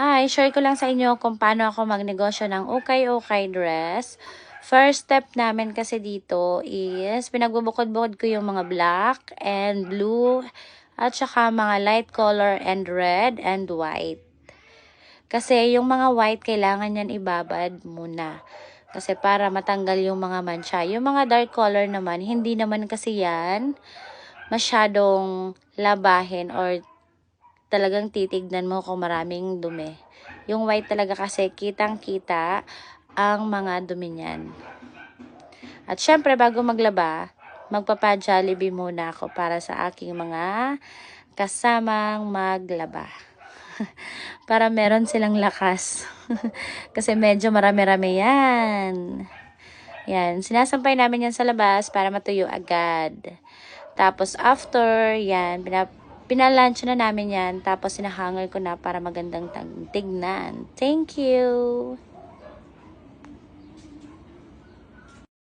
Hi, share ko lang sa inyo kung paano ako magnegosyo ng ukay-ukay dress. First step namin kasi dito is pinagbubukod-bukod ko yung mga black and blue at saka mga light color and red and white. Kasi yung mga white kailangan yan ibabad muna. Kasi para matanggal yung mga mancha. Yung mga dark color naman, hindi naman kasi yan masyadong labahin or talagang titignan mo kung maraming dumi. Yung white talaga kasi kitang-kita ang mga dumi niyan. At syempre, bago maglaba, magpapa-jollibee muna ako para sa aking mga kasamang maglaba. para meron silang lakas. kasi medyo marami-rami yan. Yan, sinasampay namin yan sa labas para matuyo agad. Tapos after, yan, pinap Pinalunch na namin yan. Tapos sinahangal ko na para magandang tignan. Thank you!